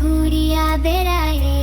ঘুরিয়া বেড়ায়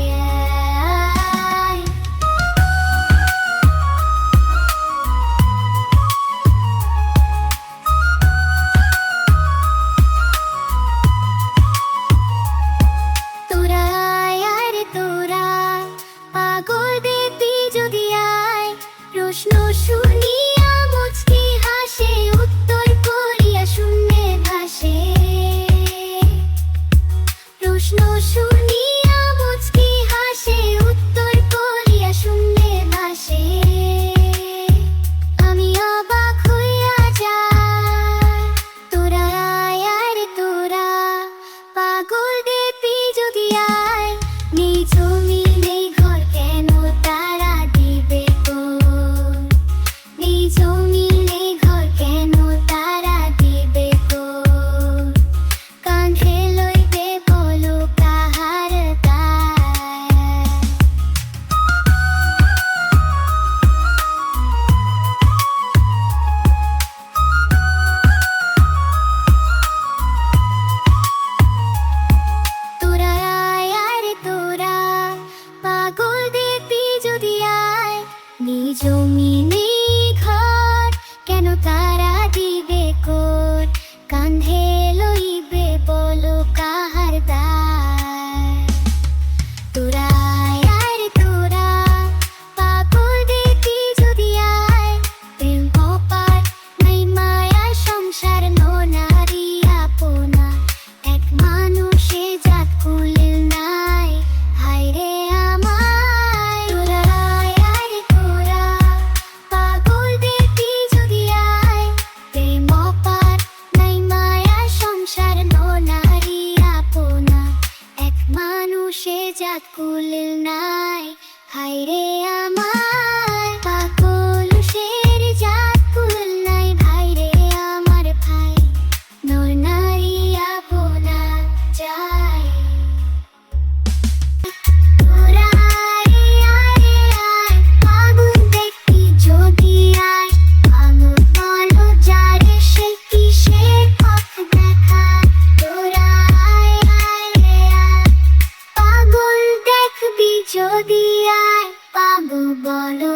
আকুল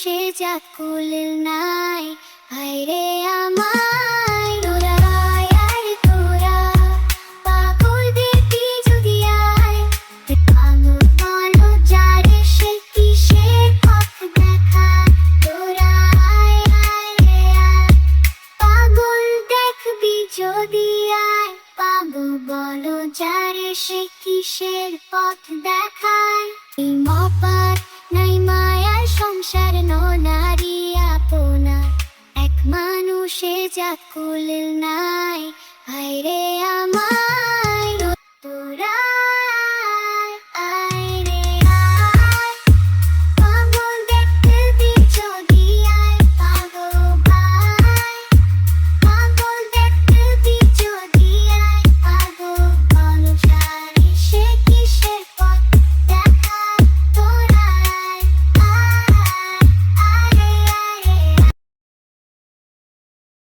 সে যা নাই। হায়রে আমায়, তোরা আর তোরা। পাগল সে কিসের পথ দেখা তোরা আয় আয় রে আয়। পাগল বলো যারে সে কিসের পথ দেখায়। এই মপা সংসার নারী আপনার এক মানুষে যা কুল নাই